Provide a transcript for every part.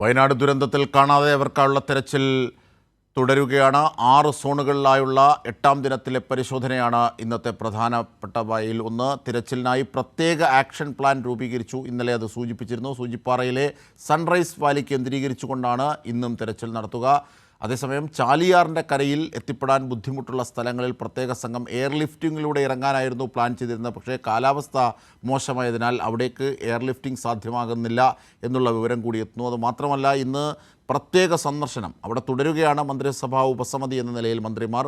വയനാട് ദുരന്തത്തിൽ കാണാതായവർക്കായുള്ള തെരച്ചിൽ തുടരുകയാണ്. ആറ് സോണുകളിലായുള്ള എട്ടാം ദിനത്തിലെ പരിശോധനയാണ് ഇന്നത്തെ പ്രധാനപ്പെട്ട വയിൽ ഒന്ന്. തിരച്ചിലിനായി പ്രത്യേക ആക്ഷൻ പ്ലാൻ രൂപീകരിച്ചു. ഇന്നലെ അത് സൂചിപ്പിച്ചിരുന്നു. സൂചിപ്പാറയിലെ സൺറൈസ് വാലി കേന്ദ്രീകരിച്ചുകൊണ്ടാണ് ഇന്നും തിരച്ചിൽ നടത്തുക. അതേസമയം ചാലിയാറിന്റെ കരയിൽ എത്തിപ്പെടാൻ ബുദ്ധിമുട്ടുള്ള സ്ഥലങ്ങളിൽ പ്രത്യേക സംഘം എയർലിഫ്റ്റിങ്ങിലൂടെ ഇറങ്ങാനായിരുന്നു പ്ലാൻ ചെയ്തിരുന്നത്. പക്ഷേ കാലാവസ്ഥ മോശമായതിനാൽ അവിടേക്ക് എയർലിഫ്റ്റിംഗ് സാധ്യമാകുന്നില്ല എന്നുള്ള വിവരം കൂടി എത്തുന്നു. അത് മാത്രമല്ല ഇന്ന് പ്രത്യേക സന്ദർശനം അവിടെ തുടരുകയാണ് മന്ത്രിസഭാ ഉപസമിതി എന്ന നിലയിൽ മന്ത്രിമാർ.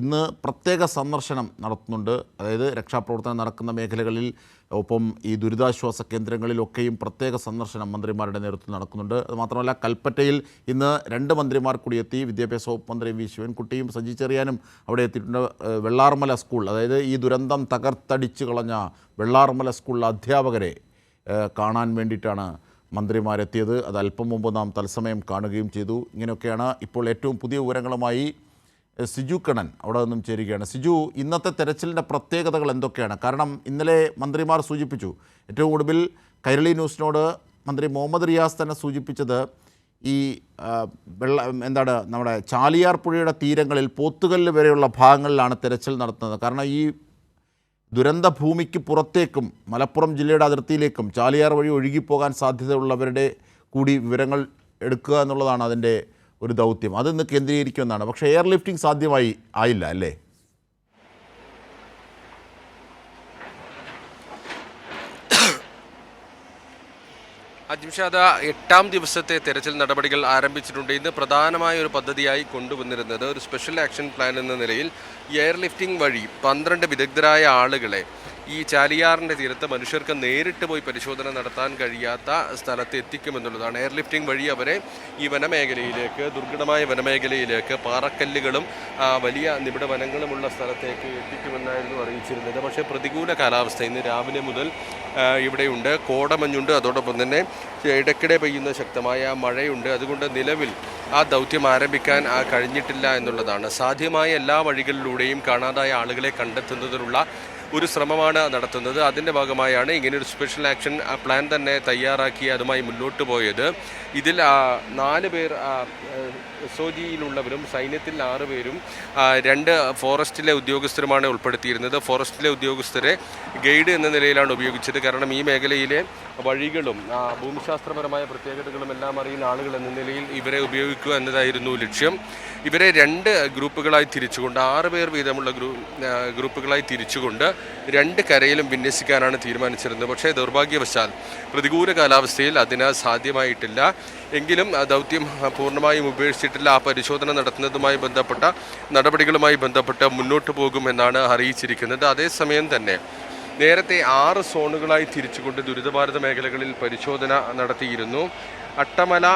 ഇന്ന് പ്രത്യേക സന്ദർശനം നടത്തുന്നുണ്ട്. അതായത് രക്ഷാപ്രവർത്തനം നടക്കുന്ന മേഖലകളിൽ ഒപ്പം ഈ ദുരിതാശ്വാസ കേന്ദ്രങ്ങളിലൊക്കെയും പ്രത്യേക സന്ദർശനം മന്ത്രിമാരുടെ നേതൃത്വം നടക്കുന്നുണ്ട്. അതുമാത്രമല്ല കൽപ്പറ്റയിൽ ഇന്ന് രണ്ട് മന്ത്രിമാർ കൂടി എത്തി. വിദ്യാഭ്യാസ വകുപ്പ് മന്ത്രി വി. ശിവൻകുട്ടിയും സജി ചെറിയാനും അവിടെ എത്തിയിട്ടുണ്ട്. വെള്ളാർമല സ്കൂൾ അതായത് ഈ ദുരന്തം തകർത്തടിച്ചു കളഞ്ഞ വെള്ളാർമല സ്കൂളിലെ അധ്യാപകരെ കാണാൻ വേണ്ടിയിട്ടാണ് മന്ത്രിമാരെത്തിയത്. അത് അല്പം മുമ്പ് നാം തത്സമയം കാണുകയും ചെയ്തു. ഇങ്ങനെയൊക്കെയാണ് ഇപ്പോൾ ഏറ്റവും പുതിയ വിവരങ്ങളുമായി സിജു കണ്ണൻ അവിടെ നിന്നും ചേരുകയാണ്. സിജു ഇന്നത്തെ തെരച്ചിലിന്റെ പ്രത്യേകതകൾ എന്തൊക്കെയാണ്? കാരണം ഇന്നലെ മന്ത്രിമാർ സൂചിപ്പിച്ചു ഏറ്റവും ഒടുവിൽ കൈരളി ന്യൂസിനോട് മന്ത്രി മുഹമ്മദ് റിയാസ് തന്നെ സൂചിപ്പിച്ചത് ഈ വെള്ള എന്താണ് നമ്മുടെ ചാലിയാർ പുഴയുടെ തീരങ്ങളിൽ പോത്തുകല്ല് വരെയുള്ള ഭാഗങ്ങളിലാണ് തെരച്ചിൽ നടത്തുന്നത്. കാരണം ഈ ദുരന്ത ഭൂമിക്ക് പുറത്തേക്കും മലപ്പുറം ജില്ലയുടെ അതിർത്തിയിലേക്കും ചാലിയാർ വഴി ഒഴുകിപ്പോകാൻ സാധ്യതയുള്ളവരുടെ കൂടി വിവരങ്ങൾ എടുക്കുക എന്നുള്ളതാണ് അതിന്റെ ഒരു ദൗത്യം. അതിന്ന് കേന്ദ്രീകരിക്കുമെന്നാണ്. പക്ഷേ എയർ ലിഫ്റ്റിംഗ് സാധ്യമായി ആയില്ല അല്ലേ? അജിംഷാദ എട്ടാം ദിവസത്തെ തെരച്ചിൽ നടപടികൾ ആരംഭിച്ചിട്ടുണ്ട്. ഇന്ന് പ്രധാനമായ ഒരു പദ്ധതിയായി കൊണ്ടുവന്നിരുന്നത് ഒരു സ്പെഷ്യൽ ആക്ഷൻ പ്ലാൻ എന്ന നിലയിൽ എയർ ലിഫ്റ്റിംഗ് വഴി പന്ത്രണ്ട് വിദഗ്ധരായ ആളുകളെ ഈ ചാലിയാറിന്റെ തീരത്ത് മനുഷ്യർക്ക് നേരിട്ട് പോയി പരിശോധന നടത്താൻ കഴിയാത്ത സ്ഥലത്ത് എത്തിക്കുമെന്നുള്ളതാണ് എയർ ലിഫ്റ്റിംഗ് വഴി അവരെ ഈ വനമേഖലയിലേക്ക് ദുർഘടമായ വനമേഖലയിലേക്ക് പാറക്കല്ലുകളും വലിയ നിബിഡ വനങ്ങളുമുള്ള സ്ഥലത്തേക്ക് എത്തിക്കുമെന്നായിരുന്നു അറിയിച്ചിരുന്നത്. പക്ഷേ പ്രതികൂല കാലാവസ്ഥ ഇന്ന് രാവിലെ മുതൽ ഇവിടെയുണ്ട്. കോടമഞ്ഞുണ്ട്. അതോടൊപ്പം തന്നെ ഇടയ്ക്കിടെ പെയ്യുന്ന ശക്തമായ മഴയുണ്ട്. അതുകൊണ്ട് നിലവിൽ ആ ദൗത്യം ആരംഭിക്കാൻ കഴിഞ്ഞിട്ടില്ല എന്നുള്ളതാണ്. സാധ്യമായ എല്ലാ വഴികളിലൂടെയും കാണാതായ ആളുകളെ കണ്ടെത്തുന്നതിനുള്ള ഒരു ശ്രമമാണ് നടത്തുന്നത്. അതിന്റെ ഭാഗമായാണ് ഇങ്ങനെ ഒരു സ്പെഷ്യൽ ആക്ഷൻ പ്ലാൻ തന്നെ തയ്യാറാക്കി അതുമായി മുന്നോട്ട് പോയത്. ഇതിൽ നാല് പേർ സോജിയിലുള്ളവരും സൈന്യത്തിൽ ആറ് പേരും രണ്ട് ഫോറസ്റ്റിലെ ഉദ്യോഗസ്ഥരുമാണ് ഉൾപ്പെടുത്തിയിരുന്നത്. ഫോറസ്റ്റിലെ ഉദ്യോഗസ്ഥരെ ഗൈഡ് എന്ന നിലയിലാണ് ഉപയോഗിച്ചത്. കാരണം ഈ മേഖലയിലെ വഴികളും ഭൂമിശാസ്ത്രപരമായ പ്രത്യേകതകളും എല്ലാം അറിയുന്ന ആളുകൾ എന്ന നിലയിൽ ഇവരെ ഉപയോഗിക്കുക എന്നതായിരുന്നു ലക്ഷ്യം. ഇവരെ രണ്ട് ഗ്രൂപ്പുകളായി തിരിച്ചുകൊണ്ട് ആറ് പേർ വീതമുള്ള ഗ്രൂ ഗ്രൂപ്പുകളായി തിരിച്ചുകൊണ്ട് രണ്ട് കരയിലും വിന്യസിക്കാനാണ് തീരുമാനിച്ചിരുന്നത്. പക്ഷേ ദൗർഭാഗ്യവശാൽ പ്രതികൂല കാലാവസ്ഥയിൽ അതിന് സാധ്യമായിട്ടില്ല. എങ്കിലും ദൗത്യം പൂർണമായും ഉപേക്ഷിച്ചിട്ടില്ല. ആ പരിശോധന നടത്തുന്നതുമായി ബന്ധപ്പെട്ട നടപടികളുമായി ബന്ധപ്പെട്ട് മുന്നോട്ട് പോകുമെന്നാണ് അറിയിച്ചിരിക്കുന്നത്. അതേസമയം തന്നെ നേരത്തെ ആറ് സോണുകളായി തിരിച്ചുകൊണ്ട് ദുരിതബാധിത മേഖലകളിൽ പരിശോധന നടത്തിയിരുന്നു. Attamala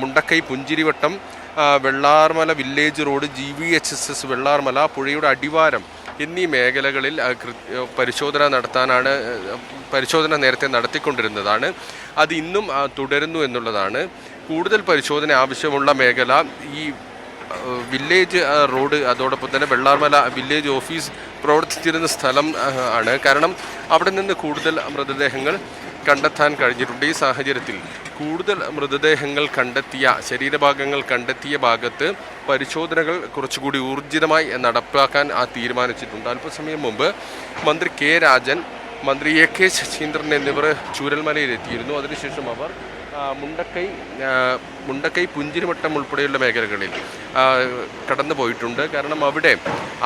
Mundakkai Punchirivattam Vellarmala village road G V H S S Vellarmala പുഴയുടെ അടിവാരം എന്നീ മേഖലകളിൽ പരിശോധന നടത്താനാണ് പരിശോധന നേരത്തെ നടത്തിക്കൊണ്ടിരുന്നതാണ്. അത് ഇന്നും തുടരുന്നു എന്നുള്ളതാണ്. കൂടുതൽ പരിശോധന ആവശ്യമുള്ള മേഖല ഈ വില്ലേജ് റോഡ് അതോടൊപ്പം തന്നെ വെള്ളാർമല വില്ലേജ് ഓഫീസ് പ്രവർത്തിച്ചിരുന്ന സ്ഥലം ആണ്. കാരണം അവിടെ നിന്ന് കൂടുതൽ മൃതദേഹങ്ങൾ കണ്ടെത്താൻ കഴിഞ്ഞിട്ടുണ്ട്. ഈ സാഹചര്യത്തിൽ കൂടുതൽ മൃതദേഹങ്ങൾ കണ്ടെത്തിയ ശരീരഭാഗങ്ങൾ കണ്ടെത്തിയ ഭാഗത്ത് പരിശോധനകൾ കുറച്ചുകൂടി ഊർജിതമായി നടപ്പാക്കാൻ ആ തീരുമാനിച്ചിട്ടുണ്ട്. അല്പസമയം മുമ്പ് മന്ത്രി കെ രാജൻ മന്ത്രി എ കെ ശശീന്ദ്രൻ എന്നിവർ ചൂരൽമലയിലെത്തിയിരുന്നു. അതിനുശേഷം അവർ മുണ്ടക്കൈ മുണ്ടക്കൈ പുഞ്ചിരിമട്ടം ഉൾപ്പെടെയുള്ള മേഖലകളിൽ കടന്നു പോയിട്ടുണ്ട്. കാരണം അവിടെ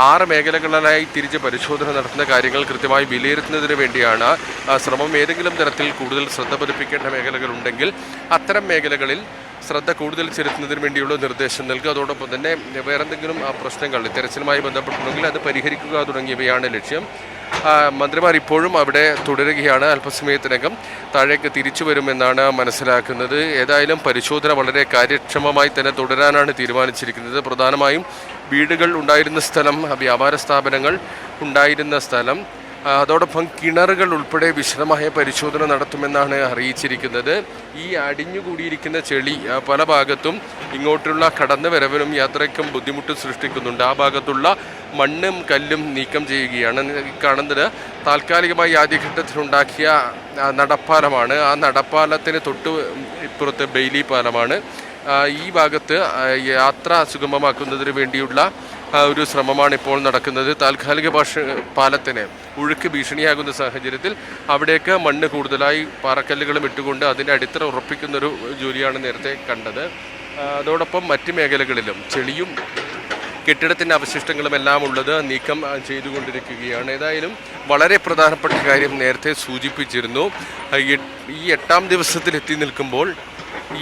ആറ് മേഖലകളിലായി തിരിച്ച് പരിശോധന നടത്തുന്ന കാര്യങ്ങൾ കൃത്യമായി വിലയിരുത്തുന്നതിന് വേണ്ടിയാണ് ശ്രമം. ഏതെങ്കിലും തരത്തിൽ കൂടുതൽ ശ്രദ്ധ പതിപ്പിക്കേണ്ട മേഖലകളുണ്ടെങ്കിൽ അത്തരം മേഖലകളിൽ ശ്രദ്ധ കൂടുതൽ ചെലുത്തുന്നതിന് വേണ്ടിയുള്ള നിർദ്ദേശം നൽകുക. അതോടൊപ്പം തന്നെ വേറെന്തെങ്കിലും പ്രശ്നങ്ങൾ തെരച്ചിലുമായി ബന്ധപ്പെട്ടുണ്ടെങ്കിൽ അത് പരിഹരിക്കുക തുടങ്ങിയവയാണ് ലക്ഷ്യം. മന്ത്രിമാർ ഇപ്പോഴും അവിടെ തുടരുകയാണ് അല്പസമയത്തിനകം. താഴേക്ക് തിരിച്ചു വരുമെന്നാണ് മനസ്സിലാക്കുന്നത്. ഏതായാലും പരിശോധന വളരെ കാര്യക്ഷമമായി തന്നെ തുടരാനാണ് തീരുമാനിച്ചിരിക്കുന്നത്. പ്രധാനമായും വീടുകൾ ഉണ്ടായിരുന്ന സ്ഥലം വ്യാപാര സ്ഥാപനങ്ങൾ ഉണ്ടായിരുന്ന സ്ഥലം അതോടൊപ്പം കിണറുകൾ ഉൾപ്പെടെ വിശദമായ പരിശോധന നടത്തുമെന്നാണ് അറിയിച്ചിരിക്കുന്നത്. ഈ അടിഞ്ഞുകൂടിയിരിക്കുന്ന ചെളി പല ഭാഗത്തും ഇങ്ങോട്ടുള്ള കടന്നു വരവിനും യാത്രയ്ക്കും ബുദ്ധിമുട്ട് സൃഷ്ടിക്കുന്നുണ്ട്. ആ ഭാഗത്തുള്ള മണ്ണും കല്ലും നീക്കം ചെയ്യുകയാണ്. കാണുന്നത് താൽക്കാലികമായി ആദ്യഘട്ടത്തിലുണ്ടാക്കിയ നടപ്പാലമാണ്. ആ നടപ്പാലത്തിന് തൊട്ട് ഇപ്പുറത്ത് ബെയിലി പാലമാണ്. ഈ ഭാഗത്ത് യാത്ര സുഗമമാക്കുന്നതിന് വേണ്ടിയുള്ള ഒരു ശ്രമമാണ് ഇപ്പോൾ നടക്കുന്നത്. താൽക്കാലിക ഭാഷ പാലത്തിന് ഒഴുക്ക് ഭീഷണിയാകുന്ന സാഹചര്യത്തിൽ അവിടേക്ക് മണ്ണ് കൂടുതലായി പാറക്കല്ലുകളും ഇട്ടുകൊണ്ട് അതിന്റെ അടിത്തറ ഉറപ്പിക്കുന്നൊരു ജോലിയാണ് നേരത്തെ കണ്ടത്. അതോടൊപ്പം മറ്റ് മേഖലകളിലും ചെളിയും കെട്ടിടത്തിന്റെ അവശിഷ്ടങ്ങളും എല്ലാം ഉള്ളത് നീക്കം ചെയ്തുകൊണ്ടിരിക്കുകയാണ്. ഏതായാലും വളരെ പ്രധാനപ്പെട്ട കാര്യം നേരത്തെ സൂചിപ്പിച്ചിരുന്നു. ഈ എട്ടാം ദിവസത്തിൽ എത്തി നിൽക്കുമ്പോൾ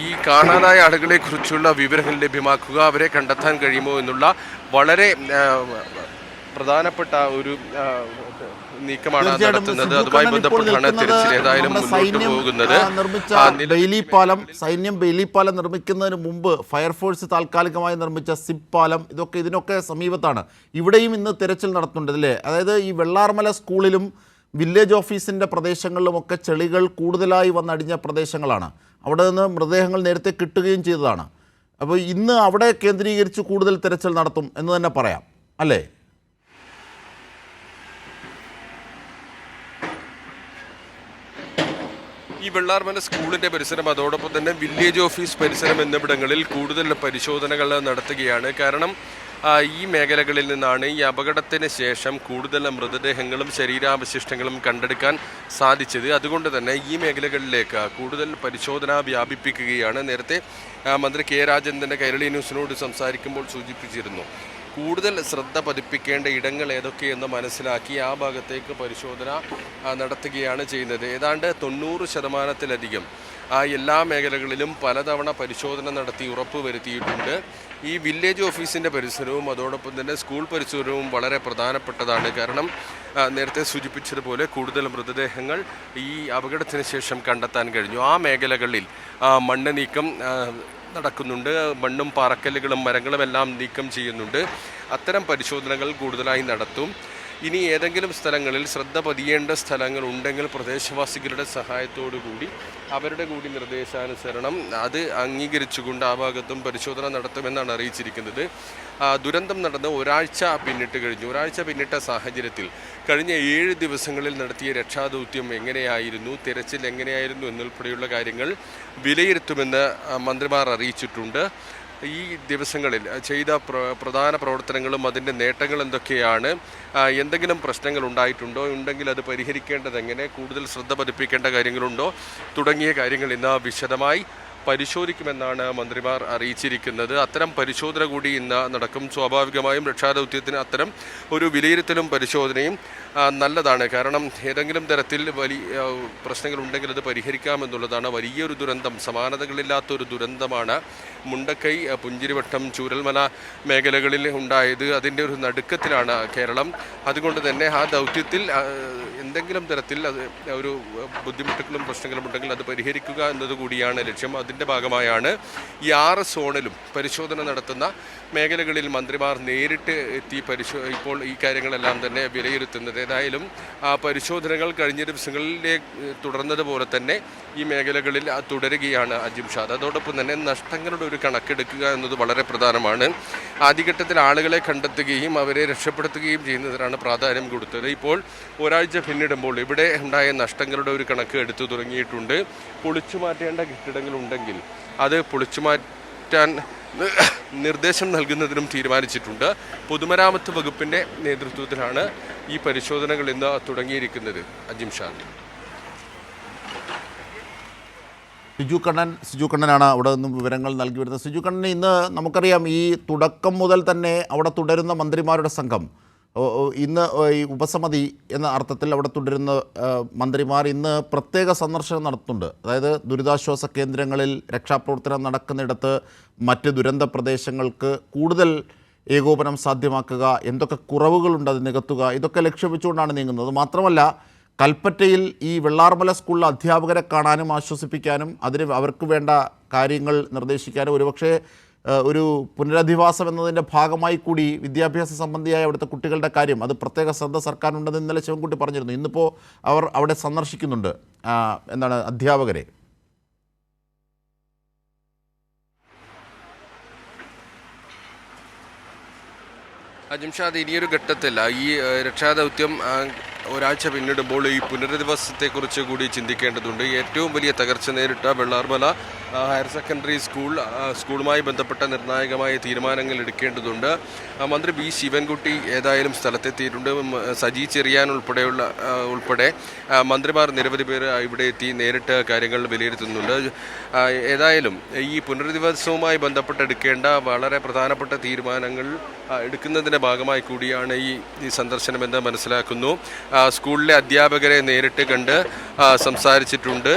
ഈ കാണാതായ ആളുകളെ കുറിച്ചുള്ള വിവരങ്ങൾ ലഭ്യമാക്കുക അവരെ കണ്ടെത്താൻ കഴിയുമോ എന്നുള്ള വളരെ പ്രധാനപ്പെട്ട ഒരു നീക്കമാണ് നടത്തുന്നത്. അതുമായി ബന്ധപ്പെട്ടാണ് തിരച്ചിൽ ഏതായാലും മുന്നോട്ട് സൈന്യം, പോകുന്നത്. ബെയിലി പാലം സൈന്യം ബെയിലി പാലം നിർമ്മിക്കുന്നതിന് മുമ്പ് ഫയർഫോഴ്സ് താൽക്കാലികമായി നിർമ്മിച്ച സിപ് പാലം ഇതൊക്കെ ഇതിനൊക്കെ സമീപത്താണ്. ഇവിടെയും ഇന്ന് തിരച്ചിൽ നടത്തുന്നുണ്ട് അല്ലേ? അതായത് ഈ വെള്ളാർമല സ്കൂളിലും വില്ലേജ് ഓഫീസിന്റെ പ്രദേശങ്ങളിലുമൊക്കെ ചെളികൾ കൂടുതലായി വന്നടിഞ്ഞ പ്രദേശങ്ങളാണ്. അവിടെ നിന്ന് മൃതദേഹങ്ങൾ നേരത്തെ കിട്ടുകയും ചെയ്തതാണ്. അപ്പോൾ ഇന്ന് അവിടെ കേന്ദ്രീകരിച്ച് കൂടുതൽ തിരച്ചിൽ നടത്തും എന്ന് തന്നെ പറയാം. അല്ലേ? ഈ വെള്ളാർമല സ്കൂളിന്റെ പരിസരം അതോടൊപ്പം തന്നെ വില്ലേജ് ഓഫീസ് പരിസരം എന്നിവിടങ്ങളിൽ കൂടുതൽ പരിശോധനകൾ നടത്തുകയാണ്. കാരണം ഈ മേഖലകളിൽ നിന്നാണ് ഈ അപകടത്തിന് ശേഷം കൂടുതൽ മൃതദേഹങ്ങളും ശരീരാവശിഷ്ടങ്ങളും കണ്ടെടുക്കാൻ സാധിച്ചത്. അതുകൊണ്ട് തന്നെ ഈ മേഖലകളിലേക്ക് കൂടുതൽ പരിശോധന വ്യാപിപ്പിക്കുകയാണ്. നേരത്തെ മന്ത്രി കെ രാജേന്ദ്രന്റെ കൈരളി ന്യൂസിനോട് സംസാരിക്കുമ്പോൾ സൂചിപ്പിച്ചിരുന്നു കൂടുതൽ ശ്രദ്ധ പതിപ്പിക്കേണ്ട ഇടങ്ങൾ ഏതൊക്കെയെന്ന് മനസ്സിലാക്കി ആ ഭാഗത്തേക്ക് പരിശോധന നടത്തുകയാണ് ചെയ്യുന്നത്. ഏതാണ്ട് തൊണ്ണൂറ് ശതമാനത്തിലധികം ആ എല്ലാ മേഖലകളിലും പലതവണ പരിശോധന നടത്തി ഉറപ്പ് വരുത്തിയിട്ടുണ്ട് ഈ വില്ലേജ് ഓഫീസിന്റെ പരിസരവും അതോടൊപ്പം തന്നെ സ്കൂൾ പരിസരവും വളരെ പ്രധാനപ്പെട്ടതാണ്. കാരണം നേരത്തെ സൂചിപ്പിച്ചതുപോലെ കൂടുതൽ മൃതദേഹങ്ങൾ ഈ അപകടത്തിന് ശേഷം കണ്ടെത്താൻ കഴിഞ്ഞു. ആ മേഖലകളിൽ മണ്ണ് നീക്കം നടക്കുന്നുണ്ട്. മണ്ണും പാറക്കല്ലുകളും മരങ്ങളും എല്ലാം നീക്കം ചെയ്യുന്നുണ്ട്. അത്തരം പരിശോധനകൾ കൂടുതലായി നടത്തും. ഇനി ഏതെങ്കിലും സ്ഥലങ്ങളിൽ ശ്രദ്ധ പതിയേണ്ട സ്ഥലങ്ങൾ ഉണ്ടെങ്കിൽ പ്രദേശവാസികളുടെ കൂടി അവരുടെ കൂടി നിർദ്ദേശാനുസരണം അത് അംഗീകരിച്ചുകൊണ്ട് ആ ഭാഗത്തും പരിശോധന നടത്തുമെന്നാണ് അറിയിച്ചിരിക്കുന്നത്. ദുരന്തം നടന്ന് ഒരാഴ്ച പിന്നിട്ട് കഴിഞ്ഞു. ഒരാഴ്ച പിന്നിട്ട സാഹചര്യത്തിൽ കഴിഞ്ഞ ഏഴ് ദിവസങ്ങളിൽ നടത്തിയ രക്ഷാദൗത്യം എങ്ങനെയായിരുന്നു തിരച്ചിൽ എങ്ങനെയായിരുന്നു എന്നുൾപ്പെടെയുള്ള കാര്യങ്ങൾ വിലയിരുത്തുമെന്ന് മന്ത്രിമാർ അറിയിച്ചിട്ടുണ്ട്. ഈ ദിവസങ്ങളിൽ ചെയ്ത പ്ര- പ്രധാന പ്രവർത്തനങ്ങളും അതിന്റെ നേട്ടങ്ങൾ എന്തൊക്കെയാണ്? എന്തെങ്കിലും പ്രശ്നങ്ങൾ ഉണ്ടായിട്ടുണ്ടോ? ഉണ്ടെങ്കിൽ അത് പരിഹരിക്കേണ്ടത് എങ്ങനെ? കൂടുതൽ ശ്രദ്ധ പതിപ്പിക്കേണ്ട കാര്യങ്ങളുണ്ടോ? തുടങ്ങിയ കാര്യങ്ങൾ ഇന്ന് വിശദമായി പരിശോധിക്കുമെന്നാണ് മന്ത്രിമാർ അറിയിച്ചിരിക്കുന്നത്. അത്തരം പരിശോധന കൂടി ഇന്ന് നടക്കും. സ്വാഭാവികമായും രക്ഷാദൗത്യത്തിന് അത്തരം ഒരു വിലയിരുത്തലും പരിശോധനയും നല്ലതാണ്. കാരണം ഏതെങ്കിലും തരത്തിൽ വലിയ പ്രശ്നങ്ങളുണ്ടെങ്കിൽ അത് പരിഹരിക്കാമെന്നുള്ളതാണ് വലിയൊരു ദുരന്തം. സമാനതകളില്ലാത്തൊരു ദുരന്തമാണ് മുണ്ടക്കൈ പുഞ്ചിരിവട്ടം ചൂരൽമല മേഖലകളിൽ ഉണ്ടായത് അതിന്റെ ഒരു നടുക്കത്തിലാണ് കേരളം. അതുകൊണ്ട് തന്നെ ആ ദൗത്യത്തിൽ എന്തെങ്കിലും തരത്തിൽ അത് ഒരു ബുദ്ധിമുട്ടുകളും പ്രശ്നങ്ങളും ഉണ്ടെങ്കിൽ അത് പരിഹരിക്കുക എന്നതുകൂടിയാണ് ലക്ഷ്യം. അതിന്റെ ഭാഗമായാണ് ഈ ആറ് സോണിലും പരിശോധന നടത്തുന്ന മേഖലകളിൽ മന്ത്രിമാർ നേരിട്ട് എത്തി പരിശോ ഇപ്പോൾ ഈ കാര്യങ്ങളെല്ലാം തന്നെ വിലയിരുത്തുന്നത്. ഏതായാലും ആ പരിശോധനകൾ കഴിഞ്ഞ ദിവസങ്ങളിലെ തുടർന്നതുപോലെ തന്നെ ഈ മേഖലകളിൽ തുടരുകയാണ് അജിം ഷാദ്. അതോടൊപ്പം തന്നെ നഷ്ടങ്ങളുടെ ഒരു കണക്കെടുക്കുക എന്നത് വളരെ പ്രധാനമാണ്. ആദ്യഘട്ടത്തിൽ ആളുകളെ കണ്ടെത്തുകയും അവരെ രക്ഷപ്പെടുത്തുകയും ചെയ്യുന്നതിനാണ് പ്രാധാന്യം കൊടുത്തത്. ഇപ്പോൾ ഒരാഴ്ച പിന്നിടുമ്പോൾ ഇവിടെ ഉണ്ടായ നഷ്ടങ്ങളുടെ ഒരു കണക്ക് എടുത്തു തുടങ്ങിയിട്ടുണ്ട്. പൊളിച്ചു മാറ്റേണ്ട കെട്ടിടങ്ങളുണ്ടെങ്കിൽ അത് പൊളിച്ചു മാറ്റാൻ നിർദ്ദേശം നൽകുന്നതിനും തീരുമാനിച്ചിട്ടുണ്ട്. പൊതുമരാമത്ത് വകുപ്പിന്റെ നേതൃത്വത്തിലാണ് ഈ പരിശോധനകൾ ഇന്ന് തുടങ്ങിയിരിക്കുന്നത് അജിം സിജു കണ്ണൻ സിജു കണ്ണനാണ് അവിടെ നിന്നും വിവരങ്ങൾ നൽകി വരുന്നത്. സിജു കണ്ണൻ ഇന്ന് നമുക്കറിയാം ഈ തുടക്കം മുതൽ തന്നെ അവിടെ തുടരുന്ന മന്ത്രിമാരുടെ സംഘം. ഇന്ന് ഈ ഉപസമിതി എന്ന അർത്ഥത്തിൽ അവിടെ തുടരുന്ന മന്ത്രിമാർ ഇന്ന് പ്രത്യേക സന്ദർശനം നടത്തുന്നുണ്ട്. അതായത് ദുരിതാശ്വാസ കേന്ദ്രങ്ങളിൽ രക്ഷാപ്രവർത്തനം നടക്കുന്നിടത്ത് മറ്റ് ദുരന്ത പ്രദേശങ്ങൾക്ക് കൂടുതൽ ഏകോപനം സാധ്യമാക്കുക എന്തൊക്കെ കുറവുകളുണ്ട് അത് നികത്തുക ഇതൊക്കെ ലക്ഷ്യം വെച്ചുകൊണ്ടാണ് നീങ്ങുന്നത്. മാത്രമല്ല കൽപ്പറ്റയിൽ ഈ വെള്ളാർമല സ്കൂളിലെ അധ്യാപകരെ കാണാനും ആശ്വസിപ്പിക്കാനും അതിന് അവർക്ക് വേണ്ട കാര്യങ്ങൾ നിർദ്ദേശിക്കാനും ഒരുപക്ഷെ ഒരു പുനരധിവാസം എന്നതിന്റെ ഭാഗമായി കൂടി വിദ്യാഭ്യാസ സംബന്ധിയായ അവിടുത്തെ കുട്ടികളുടെ കാര്യം അത് പ്രത്യേക ശ്രദ്ധ സർക്കാരിനുണ്ടെന്ന് ഇന്നലെ ശിവൻകുട്ടി പറഞ്ഞിരുന്നു. ഇന്നിപ്പോൾ അവർ അവിടെ സന്ദർശിക്കുന്നുണ്ട് എന്താണ് അധ്യാപകരെ. അജിംഷാദ് ഇനിയൊരു ഘട്ടത്തിൽ ഈ രക്ഷാദൗത്യം ഒരാഴ്ച പിന്നിടുമ്പോൾ ഈ പുനരധിവാസത്തെക്കുറിച്ച് കൂടി ചിന്തിക്കേണ്ടതുണ്ട്. ഏറ്റവും വലിയ തകർച്ച നേരിട്ട വെള്ളാർമല ഹയർ സെക്കൻഡറി സ്കൂൾ സ്കൂളുമായി ബന്ധപ്പെട്ട നിർണായകമായ തീരുമാനങ്ങൾ എടുക്കേണ്ടതുണ്ട്. മന്ത്രി ബി ശിവൻകുട്ടി ഏതായാലും സ്ഥലത്തെത്തിയിട്ടുണ്ട്. സജി ചെറിയാൻ ഉൾപ്പെടെയുള്ള ഉൾപ്പെടെ മന്ത്രിമാർ നിരവധി പേർ ഇവിടെ എത്തി നേരിട്ട് കാര്യങ്ങൾ വിലയിരുത്തുന്നുണ്ട്. ഏതായാലും ഈ പുനരധിവാസവുമായി ബന്ധപ്പെട്ട് എടുക്കേണ്ട വളരെ പ്രധാനപ്പെട്ട തീരുമാനങ്ങൾ എടുക്കുന്നതിന്റെ ഭാഗമായി കൂടിയാണ് ഈ ഈ സന്ദർശനമെന്ന് മനസ്സിലാക്കുന്നു. സ്കൂളിലെ അധ്യാപകരെ നേരിട്ട് കണ്ട് സംസാരിച്ചിട്ടുണ്ട്.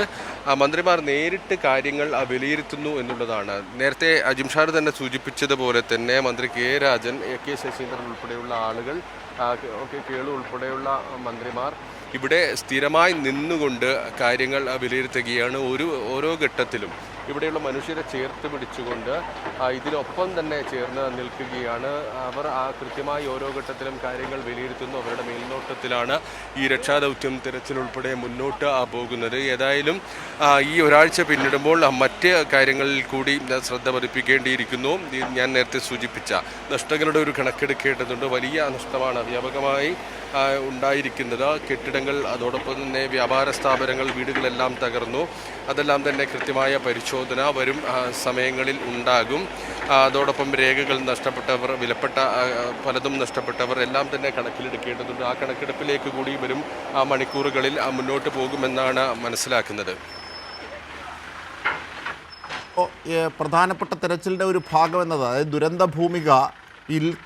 മന്ത്രിമാർ നേരിട്ട് കാര്യങ്ങൾ വിലയിരുത്തുന്നു എന്നുള്ളതാണ്. നേരത്തെ അജിംഷാർ തന്നെ സൂചിപ്പിച്ചതുപോലെ തന്നെ മന്ത്രി K Rajan A K Saseendran ഉൾപ്പെടെയുള്ള ആളുകൾ ഒക്കെ കേളു ഉൾപ്പെടെയുള്ള മന്ത്രിമാർ ഇവിടെ സ്ഥിരമായി നിന്നുകൊണ്ട് കാര്യങ്ങൾ വിലയിരുത്തുകയാണ് ഒരു ഓരോ ഘട്ടത്തിലും. ഇവിടെയുള്ള മനുഷ്യരെ ചേർത്ത് പിടിച്ചുകൊണ്ട് ഇതിനൊപ്പം തന്നെ ചേർന്ന് നിൽക്കുകയാണ്. അവർ ആ കൃത്യമായി ഓരോ ഘട്ടത്തിലും കാര്യങ്ങൾ വിലയിരുത്തുന്നു. അവരുടെ മേൽനോട്ടത്തിലാണ് ഈ രക്ഷാദൗത്യം തിരച്ചിലുൾപ്പെടെ മുന്നോട്ട് ആ, പോകുന്നത്. ഏതായാലും ഈ ഒരാഴ്ച പിന്നിടുമ്പോൾ മറ്റ് കാര്യങ്ങളിൽ കൂടി ശ്രദ്ധ പതിപ്പിക്കേണ്ടിയിരിക്കുന്നു. ഞാൻ നേരത്തെ സൂചിപ്പിച്ച നഷ്ടങ്ങളുടെ ഒരു കണക്കെടുക്കേണ്ടതുണ്ട്. വലിയ നഷ്ടമാണ്. വ്യാപകമായി ഉണ്ടായിരിക്കുന്നത്. കെട്ടിടങ്ങൾ അതോടൊപ്പം തന്നെ വ്യാപാര സ്ഥാപനങ്ങൾ വീടുകളെല്ലാം തകർന്നു. അതെല്ലാം തന്നെ കൃത്യമായ പരിശോധന വരും സമയങ്ങളിൽ ഉണ്ടാകും. അതോടൊപ്പം രേഖകൾ നഷ്ടപ്പെട്ടവർ വിലപ്പെട്ട പലതും നഷ്ടപ്പെട്ടവർ എല്ലാം തന്നെ കണക്കിലെടുക്കേണ്ടതുണ്ട്. ആ കണക്കെടുപ്പിലേക്ക് കൂടി വരും. ആ മണിക്കൂറുകളിൽ മുന്നോട്ട് പോകുമെന്നാണ് മനസ്സിലാക്കുന്നത്. പ്രധാനപ്പെട്ട തെരച്ചിലിന്റെ ഒരു ഭാഗം എന്നത് അതായത് ദുരന്ത ഭൂമികയിൽ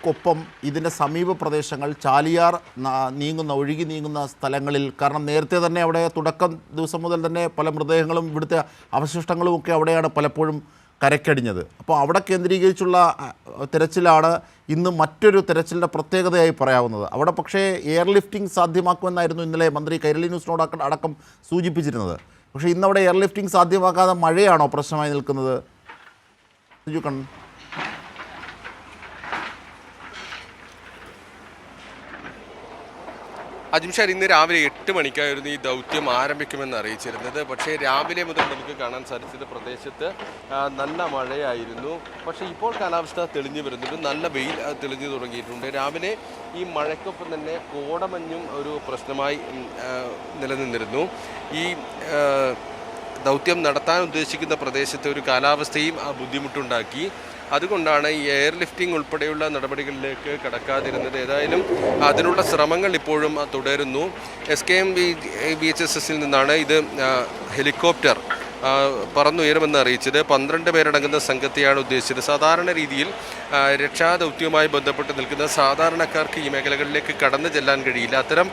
കൊപ്പം ഇതിന്റെ സമീപ പ്രദേശങ്ങൾ ചാലിയാർ നീങ്ങുന്ന ഒഴുകി നീങ്ങുന്ന സ്ഥലങ്ങളിൽ കാരണം നേരത്തെ തന്നെ അവിടെ തുടക്കം ദിവസം മുതൽ തന്നെ പല മൃതദേഹങ്ങളും ഇവിടുത്തെ അവശിഷ്ടങ്ങളും ഒക്കെ അവിടെയാണ് പലപ്പോഴും കരക്കടിഞ്ഞത് അപ്പോൾ അവിടെ കേന്ദ്രീകരിച്ചുള്ള തിരച്ചിലാണ് ഇന്ന് മറ്റൊരു തിരച്ചിലിന്റെ പ്രത്യേകതയായി പറയാവുന്നത്. അവിടെ പക്ഷേ എയർലിഫ്റ്റിംഗ് സാധ്യമാക്കുമെന്നായിരുന്നു ഇന്നലെ മന്ത്രി കൈരളി ന്യൂസിനോട് അടക്കം സൂചിപ്പിച്ചിരുന്നത്. പക്ഷേ ഇന്നവിടെ എയർലിഫ്റ്റിംഗ് സാധ്യമാക്കാതെ മഴയാണോ പ്രശ്നമായി നിൽക്കുന്നത്? അജിംഷാർ ഇന്ന് രാവിലെ എട്ട് മണിക്കായിരുന്നു ഈ ദൗത്യം ആരംഭിക്കുമെന്ന് അറിയിച്ചിരുന്നത്. പക്ഷേ രാവിലെ മുതൽ നമുക്ക് കാണാൻ സാധിച്ചത് പ്രദേശത്ത് നല്ല മഴയായിരുന്നു. പക്ഷേ ഇപ്പോൾ കാലാവസ്ഥ തെളിഞ്ഞു വരുന്നുണ്ട്. നല്ല വെയിൽ തെളിഞ്ഞു തുടങ്ങിയിട്ടുണ്ട്. രാവിലെ ഈ മഴയ്ക്കൊപ്പം തന്നെ കോടമഞ്ഞും ഒരു പ്രശ്നമായി നിലനിന്നിരുന്നു. ഈ ദൗത്യം നടത്താൻ ഉദ്ദേശിക്കുന്ന പ്രദേശത്തെ ഒരു കാലാവസ്ഥയും ബുദ്ധിമുട്ടുണ്ടാക്കി. അതുകൊണ്ടാണ് ഈ എയർ ലിഫ്റ്റിംഗ് ഉൾപ്പെടെയുള്ള നടപടികളിലേക്ക് കടക്കാതിരുന്നത്. ഏതായാലും അതിനുള്ള ശ്രമങ്ങൾ ഇപ്പോഴും തുടരുന്നു. S K M B B H S എസിൽ നിന്നാണ് ഇത് ഹെലികോപ്റ്റർ പറന്നുയരുമെന്ന് അറിയിച്ചത് പന്ത്രണ്ട് പേരടങ്ങുന്ന സംഘത്തെയാണ് ഉദ്ദേശിച്ചത്. സാധാരണ രീതിയിൽ രക്ഷാദൗത്യവുമായി ബന്ധപ്പെട്ട് നിൽക്കുന്ന സാധാരണക്കാർക്ക് ഈ മേഖലകളിലേക്ക് കടന്നു ചെല്ലാൻ കഴിയില്ല. അത്തരം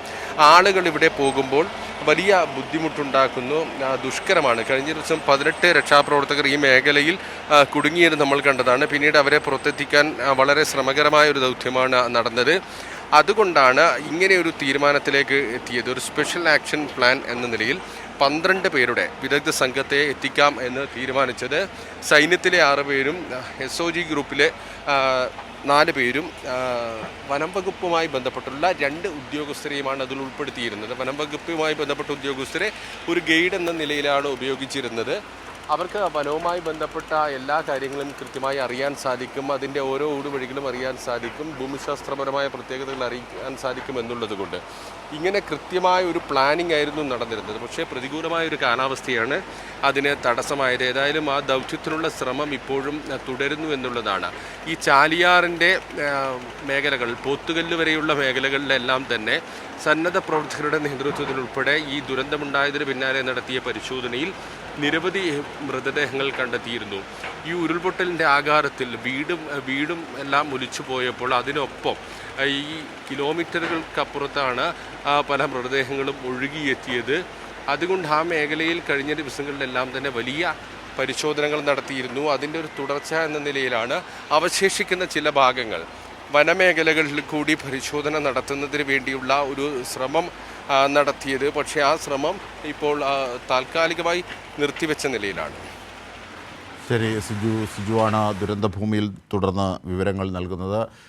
ആളുകൾ ഇവിടെ പോകുമ്പോൾ വലിയ ബുദ്ധിമുട്ടുണ്ടാക്കുന്നു. ദുഷ്കരമാണ്. കഴിഞ്ഞ ദിവസം പതിനെട്ട് രക്ഷാപ്രവർത്തകർ ഈ മേഖലയിൽ കുടുങ്ങിയത് നമ്മൾ കണ്ടതാണ്. പിന്നീട് അവരെ പുറത്തെത്തിക്കാൻ വളരെ ശ്രമകരമായ ഒരു ദൗത്യമാണ് നടന്നത്. അതുകൊണ്ടാണ് ഇങ്ങനെ ഒരു തീരുമാനത്തിലേക്ക് എത്തിയത്. ഒരു സ്പെഷ്യൽ ആക്ഷൻ പ്ലാൻ എന്ന നിലയിൽ പന്ത്രണ്ട് പേരുടെ വിദഗ്ധ സംഘത്തെ എത്തിക്കാം എന്ന് തീരുമാനിച്ചത്. സൈന്യത്തിലെ ആറ് പേരും എസ് ഒ ജി ഗ്രൂപ്പിലെ നാല് പേരും വനം വകുപ്പുമായി ബന്ധപ്പെട്ടുള്ള രണ്ട് ഉദ്യോഗസ്ഥരെയുമാണ് അതിൽ ഉൾപ്പെടുത്തിയിരുന്നത്. വനം വകുപ്പുമായി ബന്ധപ്പെട്ട ഉദ്യോഗസ്ഥരെ ഒരു ഗൈഡ് എന്ന നിലയിലാണ് ഉപയോഗിച്ചിരുന്നത്. അവർക്ക് വനവുമായി ബന്ധപ്പെട്ട എല്ലാ കാര്യങ്ങളും കൃത്യമായി അറിയാൻ സാധിക്കും. അതിന്റെ ഓരോ ഊടുവഴികളും അറിയാൻ സാധിക്കും. ഭൂമിശാസ്ത്രപരമായ പ്രത്യേകതകൾ അറിയിക്കാൻ സാധിക്കും എന്നുള്ളത് കൊണ്ട്. ഇങ്ങനെ കൃത്യമായ ഒരു പ്ലാനിംഗ് ആയിരുന്നു നടന്നിരുന്നത്. പക്ഷേ പ്രതികൂലമായ ഒരു കാലാവസ്ഥയാണ് അതിന് തടസ്സമായത്. ഏതായാലും ആ ദൗത്യത്തിനുള്ള ശ്രമം ഇപ്പോഴും തുടരുന്നു എന്നുള്ളതാണ്. ഈ ചാലിയാറിന്റെ മേഖലകൾ പോത്തുകല്ല് വരെയുള്ള മേഖലകളിലെല്ലാം തന്നെ സന്നദ്ധ പ്രവർത്തകരുടെ നേതൃത്വത്തിലുൾപ്പെടെ ഈ ദുരന്തമുണ്ടായതിന് പിന്നാലെ നടത്തിയ പരിശോധനയിൽ നിരവധി മൃതദേഹങ്ങൾ കണ്ടെത്തിയിരുന്നു. ഈ ഉരുൾപൊട്ടലിന്റെ ആകാരത്തിൽ വീടും വീടും എല്ലാം ഒലിച്ചു പോയപ്പോൾ അതിനൊപ്പം ഈ കിലോമീറ്ററുകൾക്കപ്പുറത്താണ് പല മൃതദേഹങ്ങളും ഒഴുകിയെത്തിയത്. അതുകൊണ്ട് ആ മേഖലയിൽ കഴിഞ്ഞ ദിവസങ്ങളിലെല്ലാം തന്നെ വലിയ പരിശോധനകൾ നടത്തിയിരുന്നു. അതിന്റെ ഒരു തുടർച്ച എന്ന നിലയിലാണ് അവശേഷിക്കുന്ന ചില ഭാഗങ്ങൾ. വനമേഖലകളിൽ കൂടി പരിശോധന നടത്തുന്നതിന് വേണ്ടിയുള്ള ഒരു ശ്രമം നടത്തിയത്. പക്ഷേ ആ ശ്രമം ഇപ്പോൾ താൽക്കാലികമായി നിർത്തിവെച്ച നിലയിലാണ്. ശരി സിജു സിജുവാണ് ദുരന്തഭൂമിയിൽ തുടർന്ന് വിവരങ്ങൾ നൽകുന്നത്.